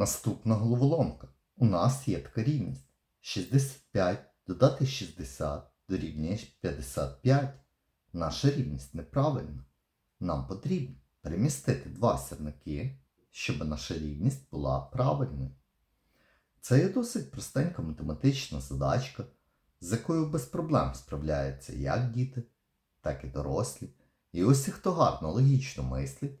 Наступна головоломка. У нас є така рівність. 65 додати 60 дорівнює 55. Наша рівність неправильна. Нам потрібно перемістити два сірники, щоб наша рівність була правильною. Це є досить простенька математична задачка, з якою без проблем справляються як діти, так і дорослі. І усі, хто гарно логічно мислить,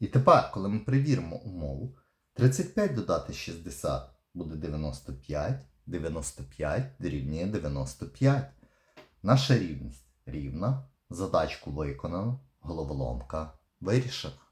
І тепер, коли ми перевіримо умову, 35 додати 60 буде 95, 95 дорівнює 95. Наша рівність рівна, задачку виконано, головоломка вирішена.